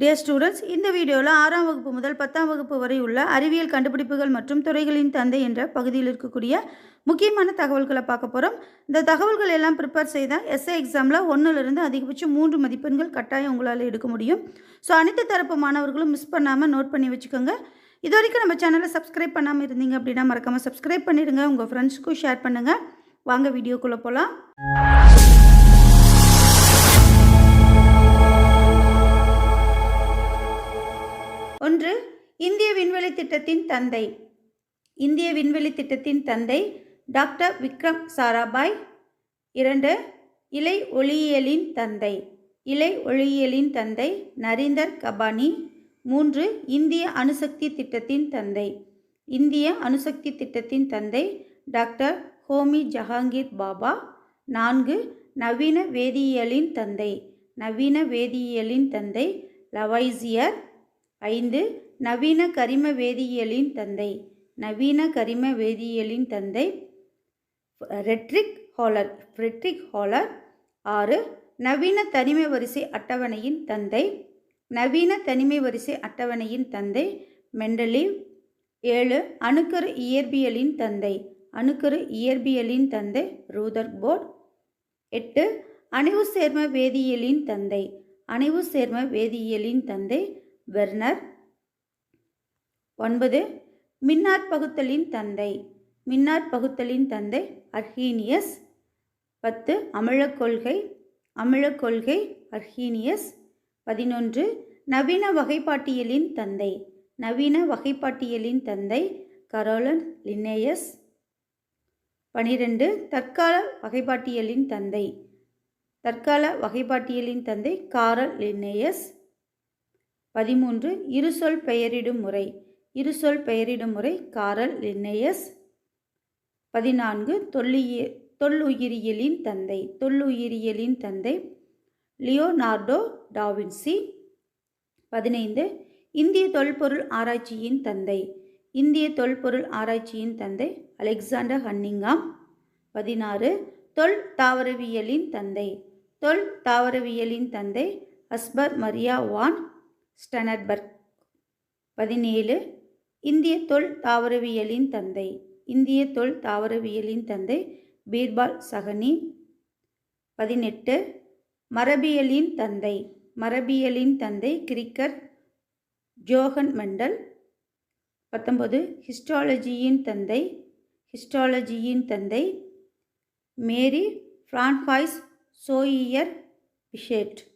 Dear students இந்த வீடியோவில் ஆறாம் வகுப்பு முதல் பத்தாம் வகுப்பு வரை உள்ள அறிவியல் கண்டுபிடிப்புகள் மற்றும் துறைகளின் தந்தை என்ற பகுதியில் இருக்கக்கூடிய முக்கியமான தகவல்களை பார்க்க போகிறோம் இந்த தகவல்கள் எல்லாம் ப்ரிப்பேர் செய்தால் எஸ்ஏ எக்ஸாமில் ஒன்றுலேருந்து அதிகபட்சம் மூன்று மதிப்பெண்கள் கட்டாயம் உங்களால் எடுக்க முடியும். ஸோ அனைத்து தரப்பு மாணவர்களும் மிஸ் பண்ணாமல் நோட் பண்ணி வச்சுக்கோங்க. இது வரைக்கும் நம்ம சேனலை சப்ஸ்கிரைப் பண்ணாமல் இருந்தீங்க அப்படின்னா மறக்காமல் சப்ஸ்கிரைப் பண்ணிடுங்க. உங்கள் ஃப்ரெண்ட்ஸுக்கும் ஷேர் பண்ணுங்கள் வாங்க வீடியோக்குள்ளே போகலாம் இந்திய விண்வெளி திட்டத்தின் தந்தை. இந்திய விண்வெளி திட்டத்தின் தந்தை டாக்டர் விக்ரம் சாராபாய். இரண்டு இலை ஒளியியலின் தந்தை. இலை ஒளியியலின் தந்தை நரீந்தர் கபானி. மூன்று இந்திய அணுசக்தி திட்டத்தின் தந்தை. இந்திய அணுசக்தி திட்டத்தின் தந்தை டாக்டர் ஹோமி ஜஹாங்கீர் பாபா. நான்கு நவீன வேதியியலின் தந்தை. நவீன வேதியியலின் தந்தை லவைசியர் ஐந்து நவீன கரிம வேதியியலின் தந்தை. நவீன கரிம வேதியியலின் தந்தை ரெட்ரிக் ஹாலர். ஃப்ரெட்ரிக் ஹாலர் ஆறு. நவீன தனிமை வரிசை அட்டவணையின் தந்தை. நவீன தனிமை வரிசை அட்டவணையின் தந்தை மெண்டலீவ் ஏழு. அணுக்கரு இயற்பியலின் தந்தை. அணுக்கரு இயற்பியலின் தந்தை ரூதர்போர்ட் எட்டு. அணைவு சேர்ம வேதியியலின் தந்தை. அணைவு சேர்ம வேதியியலின் தந்தை வெர்னர். ஒன்பது மின்னாற் பகுத்தலின் தந்தை. மின்னாற் பகுத்தலின் தந்தை அர்ஹீனியஸ். பத்து அமிழக் கொள்கை. அமிழக் கொள்கை அர்ஹீனியஸ். பதினொன்று நவீன வகைப்பாட்டியலின் தந்தை. நவீன வகைப்பாட்டியலின் தந்தை கரோலன் லின்னேயஸ் பனிரெண்டு தற்கால வகைப்பாட்டியலின் தந்தை. தற்கால வகைப்பாட்டியலின் தந்தை காரல் லின்னேயஸ் பதிமூன்று இருசொல் பெயரிடும் முறை. இருசொல் பெயரிடும் முறை காரல் லின்னேயஸ். பதினான்கு தொல்லிய தொல்லுயிரியலின் தந்தை தொல்லுயிரியலின் தந்தை லியோனார்டோ டாவின்சி பதினைந்து இந்திய தொல்பொருள் ஆராய்ச்சியின் தந்தை இந்திய தொல்பொருள் ஆராய்ச்சியின் தந்தை அலெக்சாண்டர் ஹன்னிங்காம். பதினாறு தொல் தாவரவியலின் தந்தை தொல் தாவரவியலின் தந்தை அஸ்பர் மரியா வான் ஸ்டனட்பர்க் பதினேழு இந்திய தொல் தாவரவியலின் தந்தை. இந்திய தொல் தாவரவியலின் தந்தை பீர்பால் சகனி. பதினெட்டு. மரபியலின் தந்தை. மரபியலின் தந்தை கிரிக்கர் ஜோகன் மண்டல். பத்தொன்பது. ஹிஸ்டாலஜியின் தந்தை. ஹிஸ்டாலஜியின் தந்தை மேரி ஃப்ரான்ஹாய்ஸ் சோயியர் பிஷேட்.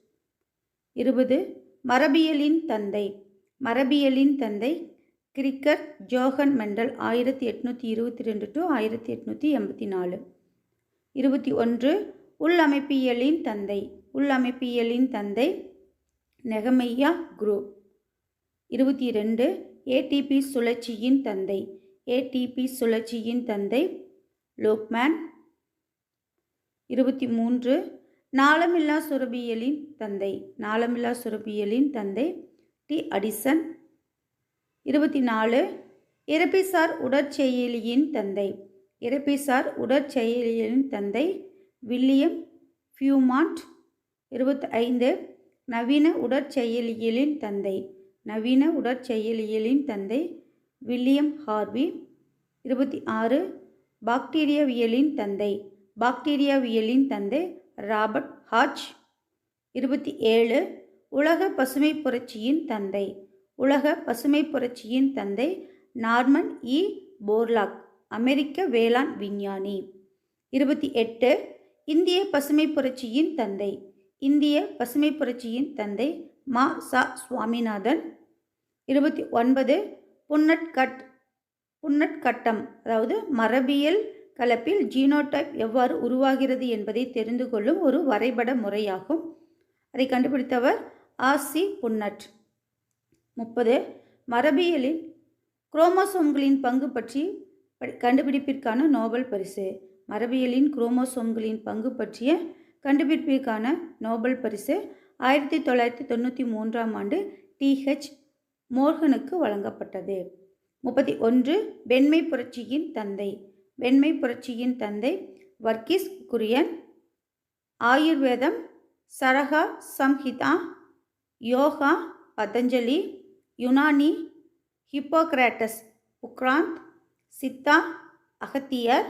இருபது. மரபியலின் தந்தை. மரபியலின் தந்தை கிரிக்கர் ஜோகன் மெண்டல் ஆயிரத்தி எட்நூற்றி இருபத்தி ரெண்டு டு ஆயிரத்தி எட்நூற்றி எண்பத்தி நாலு இருபத்தி ஒன்று உள்ளமைப்பியலின் தந்தை உள்ளமைப்பியலின் தந்தை நெகமையா குரூப் இருபத்தி ரெண்டு ஏடிபி சுழற்சியின் தந்தை ஏடிபி சுழற்சியின் தந்தை லோக்மேன். இருபத்தி மூன்று நாளமில்லா சுரபியலின் தந்தை நாளமில்லா சுரபியலின் தந்தை டி அடிசன். இருபத்தி நாலு இறப்பிசார் உடற்செயலியின் தந்தை. இறப்பிசார் உடற்செயலியின் தந்தை வில்லியம் ஃபியூமாண்ட். இருபத்தி ஐந்து நவீன உடற்செயலியலின் தந்தை. நவீன உடற்செயலியலின் தந்தை வில்லியம் ஹார்வி. இருபத்தி ஆறு பாக்டீரியாவியலின் தந்தை. பாக்டீரியாவியலின் தந்தை ராபர்ட் ஹாச் இருபத்தி ஏழு உலக பசுமை புரட்சியின் தந்தை. உலக பசுமை புரட்சியின் தந்தை நார்மன் இ. போர்லாக் அமெரிக்க வேளாண் விஞ்ஞானி. இருபத்தி எட்டு இந்திய பசுமை புரட்சியின் தந்தை. இந்திய பசுமை புரட்சியின் தந்தை மா. சா. சுவாமிநாதன். இருபத்தி ஒன்பது புன்னட்கட் புன்னட்கட்டம் அதாவது மரபியல் கலப்பில் ஜீனோடைப் எவ்வாறு உருவாகிறது என்பதை தெரிந்து கொள்ளும் ஒரு வரைபட முறையாகும். அதை கண்டுபிடித்தவர் ஆசி புன்னட். முப்பது. மரபியலில் குரோமோசோம்களின் பங்கு பற்றி கண்டுபிடிப்பிற்கான நோபல் பரிசு. மரபியலின் குரோமோசோம்களின் பங்கு பற்றிய கண்டுபிடிப்பிற்கான நோபல் பரிசு ஆயிரத்தி தொள்ளாயிரத்தி தொண்ணூற்றி மூன்றாம் ஆண்டு டிஹெச் மோர்கனுக்கு வழங்கப்பட்டது. முப்பத்தி ஒன்று. வெண்மை புரட்சியின் தந்தை. வெண்மை புரட்சியின் தந்தை வர்க்கீஸ் குரியன். ஆயுர்வேதம் Charaka Samhita yoga Patanjali Unani Hippocrates உக்ராந்த் Siddha Agathiyar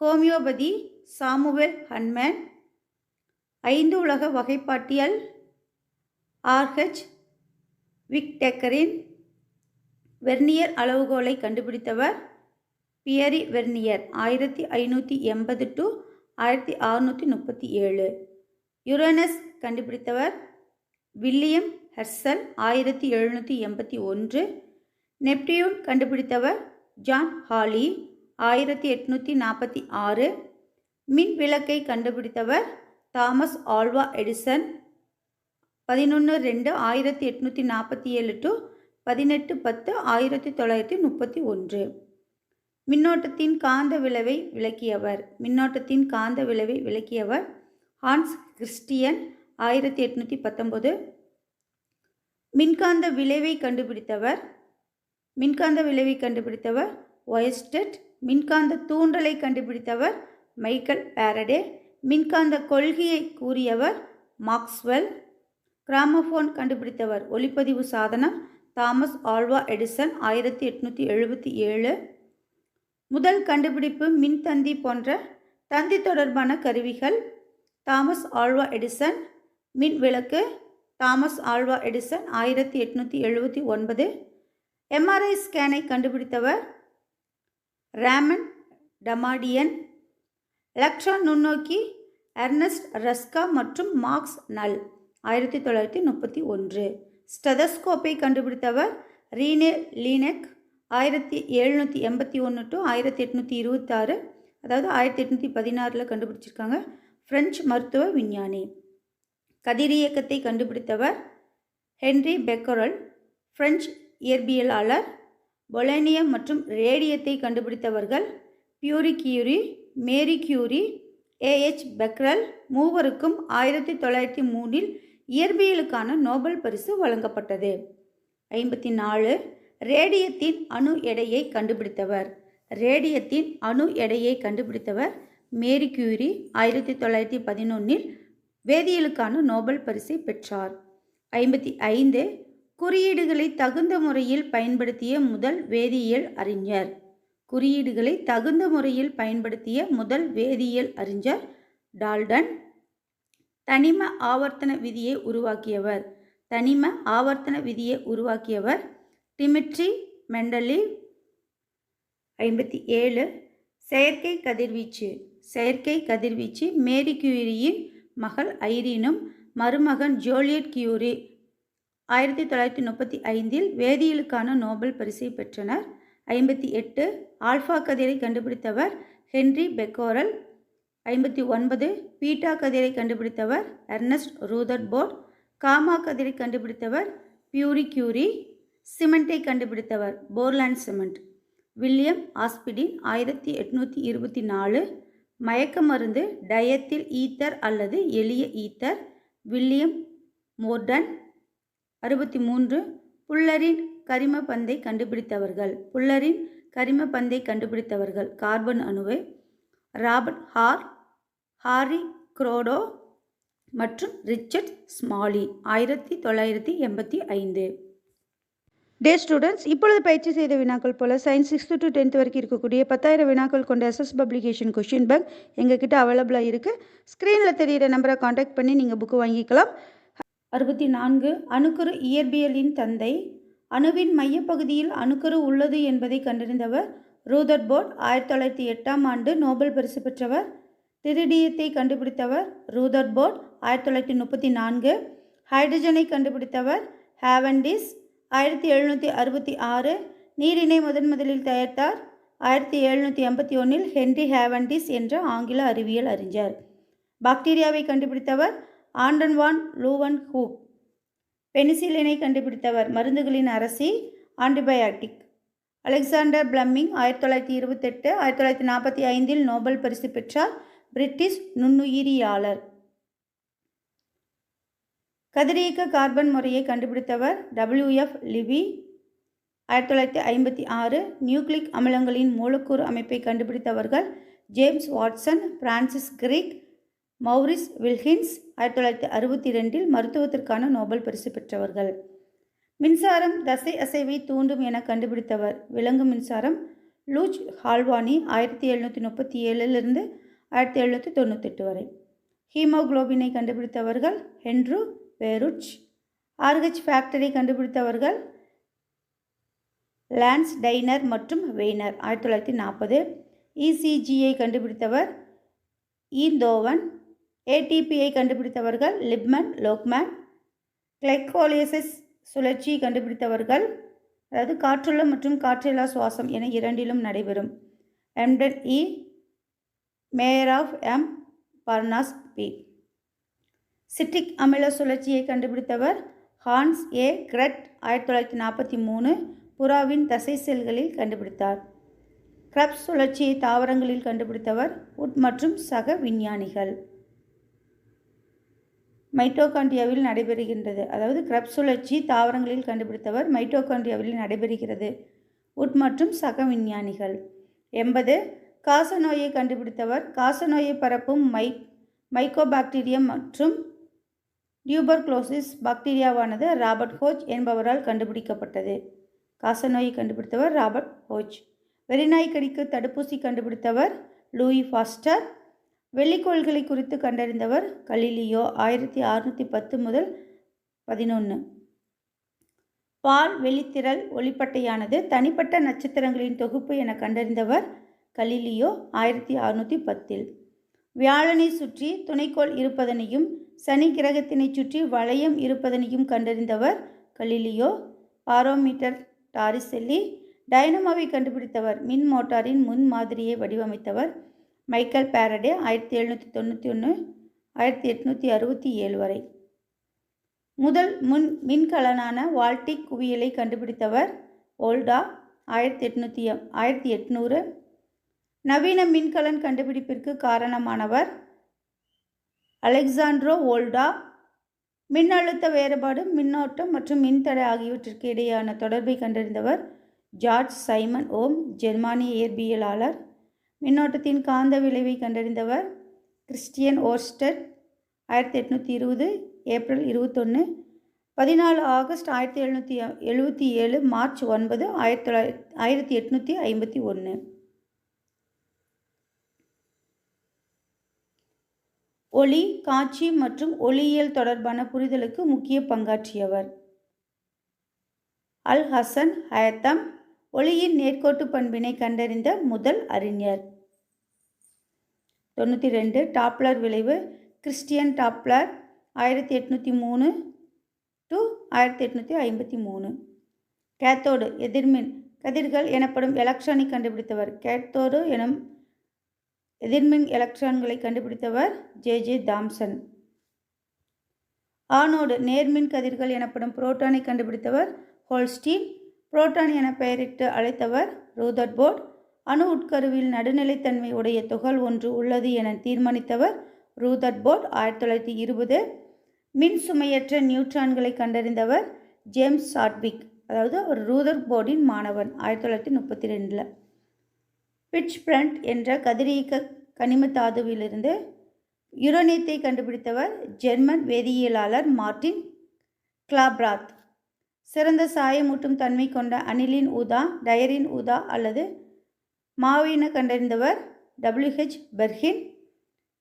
homoeopathy Samuel Hahnemann ஐந்து உலக வகைப்பாட்டியல் ஆர்ஹெச் விக்டெக்கரின் வெர்னியர் அளவுகோலை கண்டுபிடித்தவர் பியரி வெர்னியர் ஆயிரத்தி ஐநூற்றி எண்பது டு ஆயிரத்தி அறுநூற்றி முப்பத்தி ஏழு. யுரேனஸ் கண்டுபிடித்தவர் வில்லியம் ஹர்சல் ஆயிரத்தி எழுநூற்றி எண்பத்தி ஒன்று. நெப்டியூன் கண்டுபிடித்தவர் ஜான் ஹாலி ஆயிரத்தி எட்நூற்றி நாற்பத்தி ஆறு. மின் விளக்கை கண்டுபிடித்தவர் தாமஸ் ஆல்வா எடிசன் பதினொன்று ரெண்டு ஆயிரத்தி எட்நூற்றி நாற்பத்தி ஏழு டு பதினெட்டு பத்து ஆயிரத்தி தொள்ளாயிரத்தி முப்பத்தி ஒன்று. மின்னோட்டத்தின் காந்த விளைவை விளக்கியவர். மின்னோட்டத்தின் காந்த விளைவை விளக்கியவர் ஹான்ஸ் கிறிஸ்டியன் ஆயிரத்தி எட்நூற்றி பத்தொம்போது. மின்காந்த விளைவை கண்டுபிடித்தவர். மின்காந்த விளைவை கண்டுபிடித்தவர் ஒயஸ்டட். மின்காந்த தூண்டலை கண்டுபிடித்தவர் மைக்கேல் பேரடே மின்காந்த கொள்கையை கூறியவர் மாக்ஸ்வெல். கிராமஃபோன் கண்டுபிடித்தவர் ஒளிப்பதிவு சாதனம் தாமஸ் ஆல்வா எடிசன் ஆயிரத்தி எட்நூற்றி எழுபத்தி ஏழு. முதல் கண்டுபிடிப்பு மின்தந்தி போன்ற தந்தி தொடர்பான கருவிகள் தாமஸ் ஆல்வா எடிசன் மின் விளக்கு தாமஸ் ஆல்வா எடிசன் ஆயிரத்தி எட்நூற்றி எழுபத்தி ஒன்பது. எம்ஆர்ஐ ஸ்கேனை கண்டுபிடித்தவர் ரேமன் டமாடியன். எலக்ட்ரான் நுண்ணோக்கி எர்னஸ்ட் ரஸ்கா மற்றும் மார்க்ஸ் நல் ஆயிரத்தி தொள்ளாயிரத்தி முப்பத்தி ஒன்று. ஸ்டெதஸ்கோப்பை கண்டுபிடித்தவர் ரீனே லீனெக் ஆயிரத்தி எழுநூற்றி எண்பத்தி ஒன்று டு ஆயிரத்தி எட்நூற்றி இருபத்தாறு அதாவது ஆயிரத்தி எட்நூற்றி பதினாறில் கண்டுபிடிச்சிருக்காங்க. ஃப்ரெஞ்சு மருத்துவ விஞ்ஞானி. கதிரியக்கத்தை கண்டுபிடித்தவர் ஹென்றி பெக்கரல் பிரெஞ்சு இயற்பியலாளர் பொலேனியம் மற்றும் ரேடியத்தை கண்டுபிடித்தவர்கள் Pierre Curie Marie Curie AH Becquerel மூவருக்கும் ஆயிரத்தி தொள்ளாயிரத்தி மூணில் இயற்பியலுக்கான நோபல் பரிசு வழங்கப்பட்டது. ஐம்பத்தி நாலு ரேடியத்தின் அணு எடையை கண்டுபிடித்தவர். ரேடியத்தின் அணு எடையை கண்டுபிடித்தவர் மேரி கியூரி. ஆயிரத்தி தொள்ளாயிரத்தி பதினொன்றில் வேதியியலுக்கான நோபல் பரிசை பெற்றார். ஐம்பத்தி ஐந்து குறியீடுகளை தகுந்த முறையில் பயன்படுத்திய முதல் வேதியியல் அறிஞர். குறியீடுகளை தகுந்த முறையில் பயன்படுத்திய முதல் வேதியியல் அறிஞர் டால்டன். தனிம ஆவர்த்தன விதியை உருவாக்கியவர். தனிம ஆவர்த்தன விதியை உருவாக்கியவர் டிமிட்ரி மெண்டலி. ஐம்பத்தி ஏழு செயற்கை கதிர்வீச்சு. செயற்கை கதிர்வீச்சு மேரி கியூரியின் மகள் ஐரீனும் மருமகன் ஜோலியட் கியூரி. ஆயிரத்தி தொள்ளாயிரத்தி முப்பத்தி ஐந்தில் வேதியியலுக்கான நோபல் பரிசை பெற்றனர். ஐம்பத்தி எட்டு ஆல்ஃபா கதிரை கண்டுபிடித்தவர் ஹென்றி பெக்கோரல். ஐம்பத்தி ஒன்பது பீட்டா கதிரை கண்டுபிடித்தவர் எர்னஸ்ட் ரூதர்போர்ட். காமா கதிரை கண்டுபிடித்தவர் பியூரி கியூரி. சிமெண்ட்டை கண்டுபிடித்தவர் போர்லாண்ட் சிமெண்ட். வில்லியம் ஆஸ்பிடின் ஆயிரத்தி எட்நூற்றி இருபத்தி நாலு. மயக்க மருந்து டயத்தில் ஈத்தர் அல்லது எளிய ஈத்தர். வில்லியம் மோர்டன் அறுபத்தி மூன்று புல்லரின் கரிம பந்தை கண்டுபிடித்தவர்கள். புல்லரின் கரிம பந்தை கண்டுபிடித்தவர்கள். கார்பன் அணுவை. ராபர்ட் ஹார் ஹாரி குரோடோ மற்றும் ரிச்சர்ட் ஸ்மாலி. ஆயிரத்தி தொள்ளாயிரத்தி எண்பத்தி ஐந்து. டே ஸ்டூடெண்ட்ஸ் இப்பொழுது பயிற்சி செய்த வினாக்கள் போல் சயின்ஸ் சிக்ஸ்த்து டு டென்த் வரைக்கும் இருக்கக்கூடிய பத்தாயிரம் வினாக்கள் கொண்ட எஸ்எஸ் பப்ளிகேஷன் கொஷின் பேங்க் எங்ககிட்ட அவைலபிளாக இருக்குது ஸ்க்ரீனில் தெரிகிற நம்பரை காண்டாக்ட் பண்ணி நீங்கள் புக்கு வாங்கிக்கலாம். அறுபத்தி நான்கு அணுக்கரு இயற்பியலின் தந்தை. அணுவின் மையப்பகுதியில் அணுக்கரு உள்ளது என்பதை கண்டறிந்தவர் ரூதர்போர்ட் ஆயிரத்தி தொள்ளாயிரத்தி எட்டாம் ஆண்டு நோபல் பரிசு பெற்றவர். திரிடியத்தை கண்டுபிடித்தவர் ரூதர்போர்ட் ஆயிரத்தி தொள்ளாயிரத்தி முப்பத்தி நான்கு. ஹைட்ரஜனை கண்டுபிடித்தவர் ஹேவண்டிஸ் ஆயிரத்தி எழுநூற்றி அறுபத்தி ஆறு நீரினை முதன் முதலில் தயாரித்தார். ஆயிரத்தி எழுநூற்றி எண்பத்தி ஒன்றில் ஹென்ரி ஹேவண்டிஸ் என்ற ஆங்கில அறிவியல் அறிஞர். பாக்டீரியாவை கண்டுபிடித்தவர் ஆண்டன் வான் லூவன் ஹூக் பெனிசிலினை கண்டுபிடித்தவர் மருந்துகளின் அரசி ஆன்டிபயாட்டிக். அலெக்சாண்டர் பிளம்மிங் ஆயிரத்தி தொள்ளாயிரத்தி இருபத்தெட்டு ஆயிரத்தி தொள்ளாயிரத்தி நாற்பத்தி ஐந்தில் நோபல் பரிசு பெற்றார் பிரிட்டிஷ் நுண்ணுயிரியாளர். கதிரியக்க கார்பன் முறையை கண்டுபிடித்தவர் டபிள்யூஎஃப் லிவி ஆயிரத்தி தொள்ளாயிரத்தி ஐம்பத்தி ஆறு நியூக்ளிக் அமிலங்களின் மூலக்கூறு அமைப்பை கண்டுபிடித்தவர்கள் James Watson Francis Crick Maurice Wilkins ஆயிரத்தி தொள்ளாயிரத்தி அறுபத்தி ரெண்டில் மருத்துவத்திற்கான நோபல் பரிசு பெற்றவர்கள். மின்சாரம் தசை அசைவை தூண்டும் என கண்டுபிடித்தவர் விலங்கு மின்சாரம் லூச் ஹால்வானி ஆயிரத்தி எழுநூற்றி முப்பத்தி ஏழிலிருந்து ஆயிரத்தி எழுநூற்றி தொண்ணூத்தெட்டு வரை. ஹீமோகுளோபினை கண்டுபிடித்தவர்கள் ஹென்ரு பேருட்ச் ஆர்ஹெச் ஃபேக்டரி கண்டுபிடித்தவர்கள் லான்ஸ் டைனர் மற்றும் வெய்னர். ஆயிரத்தி தொள்ளாயிரத்தி நாற்பது இசிஜியை கண்டுபிடித்தவர் ஈந்தோவன். ஏடிபியை கண்டுபிடித்தவர்கள் லிப்மன் லோக்மேன். கிளைக்கோலியசிஸ் சுழற்சியை கண்டுபிடித்தவர்கள் அதாவது காற்றுள்ள மற்றும் காற்றில்லா சுவாசம் என இரண்டிலும் நடைபெறும். Embden E Meyerhof M Parnas B citric அமில சுழற்சியை கண்டுபிடித்தவர் ஹான்ஸ் ஏ. கிரெட் ஆயிரத்தி தொள்ளாயிரத்தி நாற்பத்தி மூணு புறாவின் தசை செல்களில் கண்டுபிடித்தார். கிரப்ஸ் சுழற்சியை தாவரங்களில் கண்டுபிடித்தவர் உட் மற்றும் சக விஞ்ஞானிகள். மைட்டோகாண்டியாவில் நடைபெறுகின்றது. அதாவது கிரப் சுழற்சி தாவரங்களில் கண்டுபிடித்தவர் மைட்டோகாண்டியாவில் நடைபெறுகிறது. உட் மற்றும் சக விஞ்ஞானிகள். எண்பது காசநோயை கண்டுபிடித்தவர் காசநோயை பரப்பும் மை மைக்கோபாக்டீரியம் மற்றும் டியூபர்குலோசிஸ் பாக்டீரியாவானது ராபர்ட் ஹோச் என்பவரால் கண்டுபிடிக்கப்பட்டது. காசநோயை கண்டுபிடித்தவர் ராபர்ட் ஹோச். வெறிநாய் கடிக்கு தடுப்பூசி கண்டுபிடித்தவர் லூயி ஃபாஸ்டர். வெள்ளிக்கோள்களை குறித்து கண்டறிந்தவர் கலிலியோ ஆயிரத்தி அறுநூற்றி பத்து முதல் பதினொன்று பால் வெளித்திரள் ஒளிப்பட்டையானது தனிப்பட்ட நட்சத்திரங்களின் தொகுப்பு என கண்டறிந்தவர் கலிலியோ ஆயிரத்தி அறுநூற்றி பத்தில். வியாழனை சுற்றி துணைக்கோள் இருப்பதனையும் சனி கிரகத்தினை சுற்றி வளையம் இருப்பதனையும் கண்டறிந்தவர் கலிலியோ. பாரோமீட்டர் டாரிசெல்லி டைனமோவை கண்டுபிடித்தவர் மின் மோட்டாரின் முன் மாதிரியை வடிவமைத்தவர் மைக்கேல் பேரடே ஆயிரத்தி எழுநூற்றி தொண்ணூற்றி ஒன்று ஆயிரத்தி எட்நூற்றி அறுபத்தி ஏழு வரை. முதல் முன் மின்கலனான வால்டிக் குவியலை கண்டுபிடித்தவர் ஓல்டா ஆயிரத்தி எட்நூற்றி ஆயிரத்தி எட்நூறு நவீன மின்கலன் கண்டுபிடிப்பிற்கு காரணமானவர் அலெக்சாண்ட்ரோ ஓல்டா மின்னழுத்த வேறுபாடு மின்னோட்டம் மற்றும் மின்தடை ஆகியவற்றிற்கு இடையேயான தொடர்பை கண்டறிந்தவர் ஜார்ஜ் சைமன் ஓம் ஜெர்மானிய இயற்பியலாளர். மின்னோட்டத்தின் காந்த விளைவை கண்டறிந்தவர் கிறிஸ்டியன் ஓர்ஸ்டட் ஆயிரத்தி எட்நூற்றி இருபது ஏப்ரல் இருபத்தொன்று பதினாலு ஆகஸ்ட் ஆயிரத்தி எழுநூற்றி எழுபத்தி ஏழு மார்ச் ஒன்பது ஆயிரத்தி தொள்ளாயிரத்தி ஆயிரத்தி எட்நூற்றி ஐம்பத்தி ஒன்று ஒளி காட்சி மற்றும் ஒளியியல் தொடர்பான புரிதலுக்கு முக்கிய பங்காற்றியவர். அல் ஹசன் ஹயத்தம் ஒளியின் நேர்கோட்டு பண்பினை கண்டறிந்த முதல் அறிஞர். தொண்ணூற்றி ரெண்டு டாப்லர் விளைவு கிறிஸ்டியன் டாப்லர் ஆயிரத்தி எட்நூற்றி மூணு டு ஆயிரத்தி எட்நூற்றி ஐம்பத்தி மூணு. கேத்தோடு எதிர்மின் கதிர்கள் எனப்படும் எலக்ட்ரானிக் கண்டுபிடித்தவர். கேத்தோடு எனும் எதிர்மின் எலக்ட்ரான்களை கண்டுபிடித்தவர் ஜே ஜே தாம்சன். ஆனோடு நேர்மின் கதிர்கள் எனப்படும் புரோட்டானை கண்டுபிடித்தவர் ஹோல்ஸ்டீன். புரோட்டான் என பெயரிட்டு அழைத்தவர் ரூதர்போர்ட் அணு உட்கருவில் நடுநிலைத்தன்மை உடைய துகள் ஒன்று உள்ளது என தீர்மானித்தவர் ரூதர்போர்ட் ஆயிரத்தி தொள்ளாயிரத்தி இருபது. மின் சுமையற்ற நியூட்ரான்களை கண்டறிந்தவர் ஜேம்ஸ் சாட்விக் அதாவது அவர் ரூதர்போர்டின் மாணவன் ஆயிரத்தி தொள்ளாயிரத்தி முப்பத்தி ரெண்டில். பிட்ச் பிரண்ட் என்ற கதிரியக்க கனிம தாதுவிலிருந்து யுரோனியத்தை கண்டுபிடித்தவர் ஜெர்மன் வேதியியலாளர் மார்டின் கிளாப்ராத். சிறந்த சாயமூட்டும் தன்மை கொண்ட அணிலின் ஊதா டயரின் ஊதா அல்லது மாவின கண்டறிந்தவர் டபிள்யூஹெச் பெர்ஹின்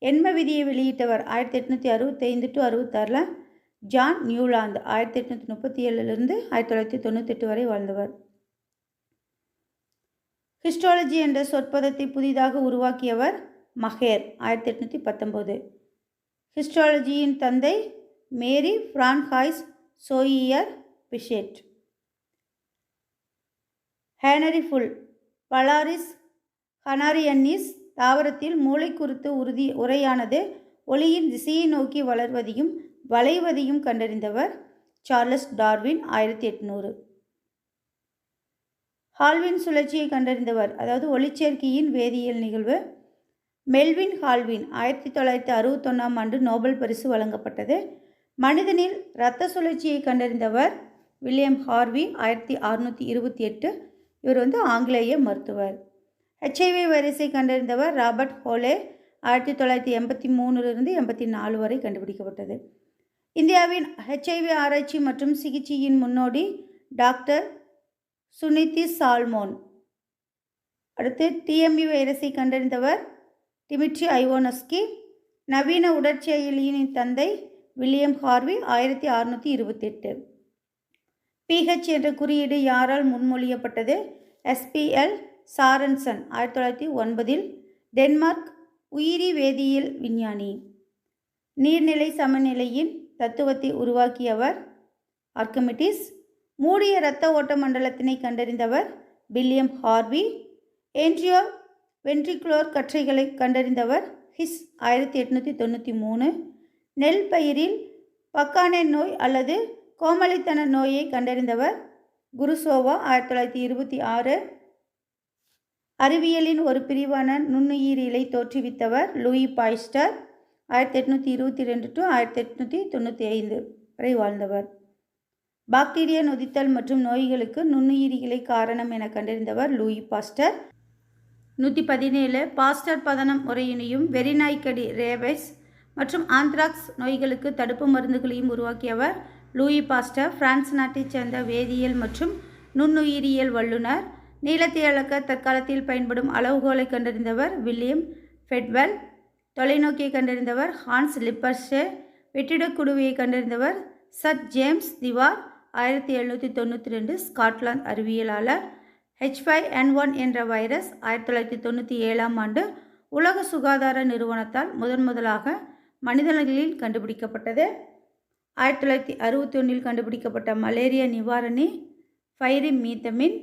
எண்ம விதியை வெளியிட்டவர் ஆயிரத்தி எட்நூற்றி அறுபத்தைந்து டு அறுபத்தாறில் ஜான் நியூலாந்து ஆயிரத்தி எட்நூற்றி முப்பத்தி ஏழுலேருந்து ஆயிரத்தி தொள்ளாயிரத்தி தொண்ணூத்தெட்டு வரை வாழ்ந்தவர். ஹிஸ்டாலஜி என்ற சொற்பதத்தை புதிதாக உருவாக்கியவர் மஹேர் ஆயிரத்தி எட்நூற்றி பத்தொம்போது. ஹிஸ்டாலஜியின் தந்தை மேரி ஃப்ரான்ஹாய்ஸ் சோயியர் பிஷேட். ஹேனரி ஃபுல் பலாரிஸ் ஹனாரியன்னிஸ் தாவரத்தில் மூளைக்குருத்து உறுதி உரையானது ஒளியின் திசையை நோக்கி வளர்வதையும் வளைவதையும் கண்டறிந்தவர் சார்லஸ் டார்வின் ஆயிரத்தி எட்நூறு. ஹால்வின் சுழற்சியை கண்டறிந்தவர். அதாவது ஒளிச்சேர்க்கையின் வேதியியல் நிகழ்வு. மெல்வின் ஹால்வின் ஆயிரத்தி தொள்ளாயிரத்தி அறுபத்தொன்னாம் ஆண்டு நோபல் பரிசு வழங்கப்பட்டது. மனிதனில் இரத்த சுழற்சியை கண்டறிந்தவர் வில்லியம் ஹார்வி ஆயிரத்தி அறுநூற்றி இருபத்தி எட்டு. இவர் வந்து ஆங்கிலேய மருத்துவர். ஹெச்ஐவி வைரஸை கண்டறிந்தவர் ராபர்ட் ஹோலே ஆயிரத்தி தொள்ளாயிரத்தி எண்பத்தி மூணுலேருந்து எண்பத்தி நாலு வரை கண்டுபிடிக்கப்பட்டது. இந்தியாவின் ஹெச்ஐவி ஆராய்ச்சி மற்றும் சிகிச்சையின் முன்னோடி டாக்டர் சுனிதி சால்மோன். அடுத்து டிஎம்பி வைரஸை கண்டறிந்தவர் டிமிட்ரி ஐவோனஸ்கி. நவீன உடற்செயலியின் தந்தை வில்லியம் ஹார்வி ஆயிரத்தி அறுநூற்றி இருபத்தெட்டு. பிஹெச் என்ற குறியீடு யாரால் முன்மொழியப்பட்டது? எஸ்பிஎல் சாரன்சன் ஆயிரத்தி தொள்ளாயிரத்தி ஒன்பதில். டென்மார்க் உயிரி வேதியியல் விஞ்ஞானி. நீர்நிலை சமநிலையின் தத்துவத்தை உருவாக்கியவர் ஆர்கமிட்டிஸ் மூடிய இரத்த ஓட்ட மண்டலத்தினை கண்டறிந்தவர் வில்லியம் ஹார்வி. ஏன்ட்ரியோ வென்ட்ரிகுலோர் கற்றைகளை கண்டறிந்தவர் ஹிஸ் ஆயிரத்தி எட்நூற்றி தொண்ணூற்றி மூணு. நெல் பயிரில் பக்கானே நோய் அல்லது கோமளித்தன நோயை கண்டறிந்தவர் குருசோவா ஆயிரத்தி தொள்ளாயிரத்தி இருபத்தி ஆறு. அறிவியலின் ஒரு பிரிவான நுண்ணுயிரியலை தோற்றுவித்தவர் லூயி பாய்ஸ்டர் ஆயிரத்தி எட்நூற்றி இருபத்தி ரெண்டு டு ஆயிரத்தி எட்நூற்றி தொண்ணூற்றி ஐந்து வரை வாழ்ந்தவர். பாக்டீரியா நொதித்தல் மற்றும் நோய்களுக்கு நுண்ணுயிரிகளை காரணம் என கண்டறிந்தவர் லூயி பாஸ்டர். நூற்றி பதினேழு பாஸ்டர் பதனம் முறையினையும் வெறிநாய்க்கடி ரேபைஸ் மற்றும் ஆந்த்ராக்ஸ் நோய்களுக்கு தடுப்பு மருந்துகளையும் உருவாக்கியவர் லூயி பாஸ்டர். பிரான்ஸ் நாட்டைச் சேர்ந்த வேதியியல் மற்றும் நுண்ணுயிரியல் வல்லுநர். நீளத்தை அளக்க தற்காலத்தில் பயன்படும் அளவுகோலை கண்டறிந்தவர் வில்லியம் ஃபெட்வெல். தொலைநோக்கியை கண்டறிந்தவர் ஹான்ஸ் லிப்பர்ஷே. வெற்றிடக் குடுவையை கண்டறிந்தவர் சர் ஜேம்ஸ் திவார். ஆயிரத்தி எழுநூற்றி தொண்ணூற்றி ரெண்டு ஸ்காட்லாந்து அறிவியலாளர் ஹெச் ஃபைவ் என் ஒன் என்ற வைரஸ் ஆயிரத்தி தொள்ளாயிரத்தி தொண்ணூற்றி ஏழாம் ஆண்டு உலக சுகாதார நிறுவனத்தால் முதன் முதலாக மனிதர்களில் கண்டுபிடிக்கப்பட்டது. ஆயிரத்தி தொள்ளாயிரத்தி அறுபத்தி ஒன்றில் கண்டுபிடிக்கப்பட்ட மலேரியா நிவாரணி ஃபைரி மீத்தமின்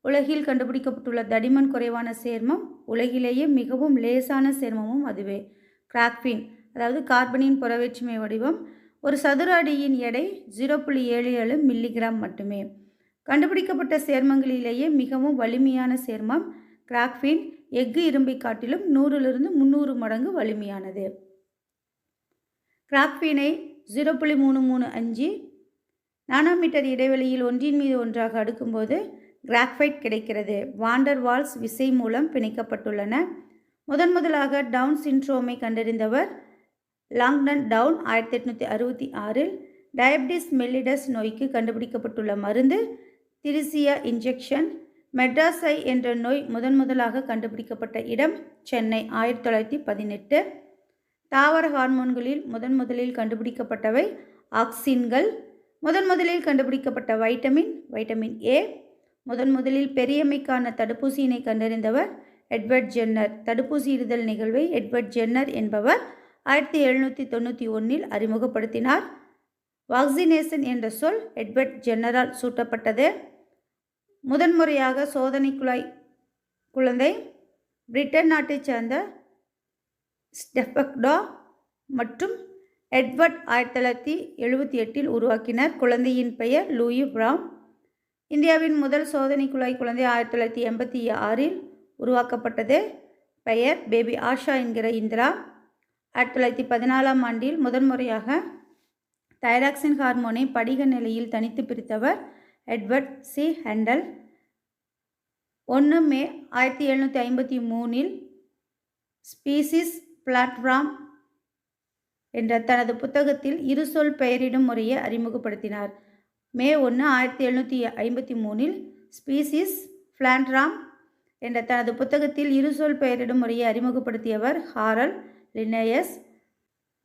உலகில் கண்டுபிடிக்கப்பட்டுள்ள தடிமன் குறைவான சேர்மம் உலகிலேயே மிகவும் லேசான சேர்மமும் அதுவே. கிராக்பின் அதாவது கார்பனின் புறவேற்றுமை வடிவம் ஒரு சதுர அடியின் எடை ஜீரோ புள்ளி ஏழு ஏழு மில்லிகிராம் மட்டுமே. கண்டுபிடிக்கப்பட்ட சேர்மங்களிலேயே மிகவும் வலிமையான சேர்மம் கிராக்பின் எஃகு இரும்பை காட்டிலும் நூறிலிருந்து முந்நூறு மடங்கு வலிமையானது. கிராக்பீனை ஜீரோ புள்ளி மூணு மூணு அஞ்சு நானோமீட்டர் இடைவெளியில் ஒன்றின் மீது ஒன்றாக அடுக்கும்போது கிராக்ஃபைட் கிடைக்கிறது. வாண்டர் வால்ஸ் விசை மூலம் பிணைக்கப்பட்டுள்ளன. முதன் முதலாக டவுன் சின்ட்ரோமை கண்டறிந்தவர் லாங்டன் டவுன் ஆயிரத்தி எட்நூற்றி அறுபத்தி ஆறில் டயபிட்டிஸ் மெல்லிடஸ் நோய்க்கு கண்டுபிடிக்கப்பட்டுள்ள மருந்து திரிசியா இன்ஜெக்ஷன். மெட்ராஸை என்ற நோய் முதன் முதலாக கண்டுபிடிக்கப்பட்ட இடம் சென்னை ஆயிரத்தி தொள்ளாயிரத்தி பதினெட்டு. தாவர ஹார்மோன்களில் முதன் முதலில் கண்டுபிடிக்கப்பட்டவை ஆக்சின்கள் முதன் முதலில் கண்டுபிடிக்கப்பட்ட வைட்டமின் வைட்டமின் ஏ முதன் முதலில் பெரியமைக்கான தடுப்பூசியினை கண்டறிந்தவர் எட்வர்ட் ஜென்னர். தடுப்பூசி இடுதல் நிகழ்வை எட்வர்ட் ஜென்னர் என்பவர் ஆயிரத்தி எழுநூற்றி தொண்ணூற்றி ஒன்றில் அறிமுகப்படுத்தினார். வாக்சினேஷன் என்ற சொல் எட்வர்ட் ஜென்னரால் சூட்டப்பட்டது. முதன்முறையாக சோதனை குழாய் குழந்தை பிரிட்டன் நாட்டைச் சேர்ந்த ஸ்டெஃபக்டா மற்றும் எட்வர்ட் ஆயிரத்தி தொள்ளாயிரத்தி எழுபத்தி எட்டில் உருவாக்கினர். குழந்தையின் பெயர் லூயி பிராம் இந்தியாவின் முதல் சோதனை குழாய் குழந்தை ஆயிரத்தி தொள்ளாயிரத்தி எண்பத்தி ஆறில் உருவாக்கப்பட்டது. பெயர் பேபி ஆஷா என்கிற இந்திரா. ஆயிரத்தி தொள்ளாயிரத்தி பதினாலாம் ஆண்டில் முதன்முறையாக தைராக்சின் ஹார்மோனை படிக நிலையில் தனித்து பிரித்தவர் எட்வர்ட் சி. ஹெண்டல். ஒன்று மே ஆயிரத்தி எழுநூற்றி ஐம்பத்தி மூணில் ஸ்பீசிஸ் பிளாட்ஃபார்ம் என்ற தனது புத்தகத்தில் இரு சொல் பெயரிடும் முறையை அறிமுகப்படுத்தினார். மே ஒன்று ஆயிரத்தி எழுநூற்றி ஐம்பத்தி மூணில் ஸ்பீசிஸ் பிளான்ட்ராம் என்ற தனது புத்தகத்தில் இருசொல் பெயரிடும் முறையை அறிமுகப்படுத்தியவர் ஹாரல் லினேயஸ்.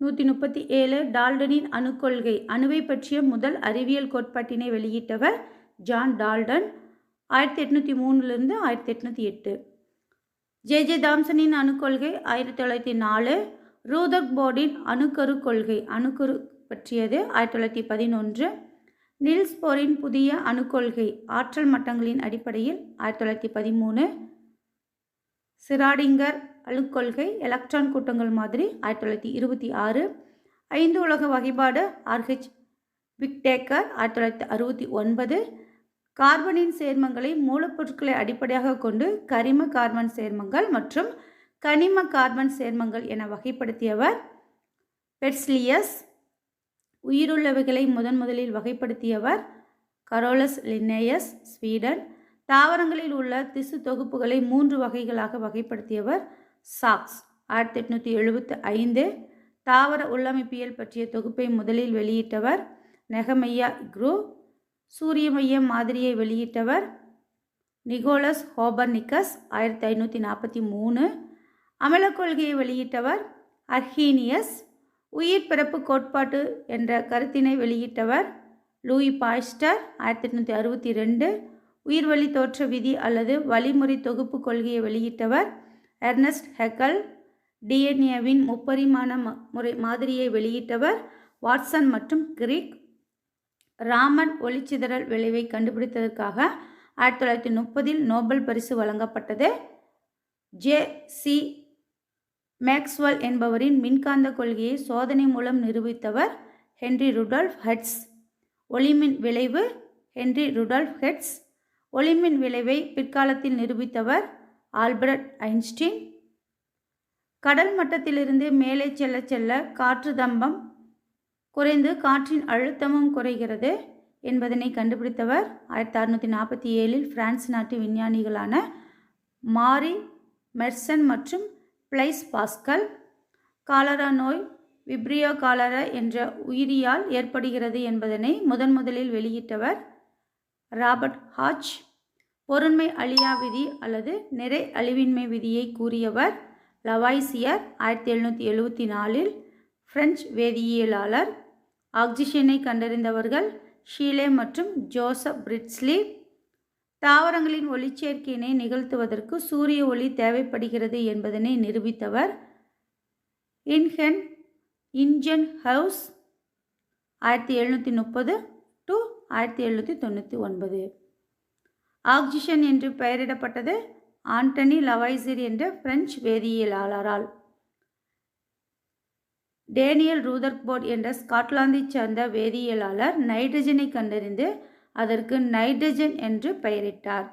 நூற்றி முப்பத்தி ஏழு டால்டனின் அணுக்கொள்கை. அணுவை பற்றிய முதல் அறிவியல் கோட்பாட்டினை வெளியிட்டவர் ஜான் டால்டன். ஆயிரத்தி எட்நூற்றி மூணுலேருந்து ஆயிரத்தி எட்நூற்றி எட்டு ஜே. ஜே. தாம்சனின் அணுக்கொள்கை ஆயிரத்தி தொள்ளாயிரத்தி நாலு ரூதக் போர்டின் அணுக்கரு கொள்கை. அணுக்கரு பற்றியது ஆயிரத்தி தொள்ளாயிரத்தி பதினொன்று நில்ஸ் போரின் புதிய அணுக்கொள்கை. ஆற்றல் மட்டங்களின் அடிப்படையில் ஆயிரத்தி தொள்ளாயிரத்தி பதிமூணு சிராடிங்கர் அணுக்கொள்கை எலக்ட்ரான் கூட்டங்கள் மாதிரி ஆயிரத்தி தொள்ளாயிரத்தி இருபத்தி ஆறு ஐந்து உலக வகைப்பாடு ஆர்ஹெச் விக்டேக்கர் ஆயிரத்தி தொள்ளாயிரத்தி அறுபத்தி ஒன்பது கார்பனின் சேர்மங்களை மூலப்பொருட்களை அடிப்படையாக கொண்டு கரிம கார்பன் சேர்மங்கள் மற்றும் கனிம கார்பன் சேர்மங்கள் என வகைப்படுத்தியவர் பெட்ஸ்லியஸ் உயிருள்ளவைகளை முதன் முதலில் வகைப்படுத்தியவர் கரோலஸ் லின்னேயஸ் ஸ்வீடன். தாவரங்களில் உள்ள திசு தொகுப்புகளை மூன்று வகைகளாக வகைப்படுத்தியவர் சாக்ஸ். ஆயிரத்தி எட்நூற்றி எழுபத்து ஐந்து தாவர உள்ளமைப்பியல் பற்றிய தொகுப்பை முதலில் வெளியிட்டவர் நெகமையா குரூ சூரிய மைய மாதிரியை வெளியிட்டவர் நிகோலஸ் ஹோபர்னிக்கஸ் ஆயிரத்தி ஐநூற்றி நாற்பத்தி மூணு. அமலக் கொள்கையை வெளியிட்டவர் அர்ஹீனியஸ். உயிர் பிறப்பு கோட்பாட்டு என்ற கருத்தினை வெளியிட்டவர் லூயி பாய்ஸ்டர் ஆயிரத்தி எட்நூற்றி அறுபத்தி ரெண்டு. உயிர்வழி தோற்ற விதி அல்லது வழிமுறை தொகுப்பு கொள்கையை வெளியிட்டவர் எர்னஸ்ட் ஹெக்கல் டிஎன்ஏவின் முப்பரிமாண ம- முறை மாதிரியை வெளியிட்டவர் வாட்சன் மற்றும் கிரிக் ராமன் ஒளிச்சிதறல் விளைவை கண்டுபிடித்ததற்காக ஆயிரத்தி தொள்ளாயிரத்தி முப்பதில் நோபல் பரிசு வழங்கப்பட்டது. ஜே சி மேக்ஸ்வெல் என்பவரின் மின்காந்த கொள்கையை சோதனை மூலம் நிரூபித்தவர் ஹென்றி ருடால்ஃப் ஹெட்ஸ். ஒளிமின் விளைவு ஹென்றி ருடால்ஃப் ஹெட்ஸ். ஒளிமின் விளைவை பிற்காலத்தில் நிரூபித்தவர் ஆல்பர்ட் ஐன்ஸ்டீன். கடல் மட்டத்திலிருந்து மேலே செல்ல செல்ல காற்று தம்பம் குறைந்து காற்றின் அழுத்தமும் குறைகிறது என்பதனை கண்டுபிடித்தவர் ஆயிரத்தி அறுநூற்றி நாற்பத்தி ஏழில் பிரான்ஸ் நாட்டு விஞ்ஞானிகளான மாரி மெர்சன் மற்றும் பிளைஸ் பாஸ்கல். காலரா நோய் விப்ரியோ காலரா என்ற உயிரியால் ஏற்படுகிறது என்பதனை முதன் முதலில் வெளியிட்டவர் ராபர்ட் ஹாச் பொருண்மை அழியா விதி அல்லது நிறை அழிவின்மை விதியை கூறியவர் லவாய்சியர் ஆயிரத்தி எழுநூற்றி எழுபத்தி நாலில் பிரெஞ்சு வேதியியலாளர். ஆக்சிஜனை கண்டறிந்தவர்கள் ஷீலே மற்றும் ஜோசப் பிரிட்ஸ்லி. தாவரங்களின் ஒளிச்சேர்க்கையினை நிகழ்த்துவதற்கு சூரிய ஒளி தேவைப்படுகிறது என்பதனை நிரூபித்தவர் இன்ஹென் இன்ஜன் ஹவுஸ் ஆயிரத்தி எழுநூற்றி முப்பது டு ஆயிரத்தி எழுநூற்றி தொண்ணூற்றி ஒன்பது. ஆக்சிஜன் என்று பெயரிடப்பட்டது ஆண்டனி லவைசிர் என்ற பிரெஞ்சு வேதியியலாளரால். டேனியல் ரூதர்போர்ட் என்ற ஸ்காட்லாந்தைச் சேர்ந்த வேதியியலாளர் நைட்ரஜனை கண்டறிந்து அதற்கு நைட்ரஜன் என்று பெயரிட்டார்.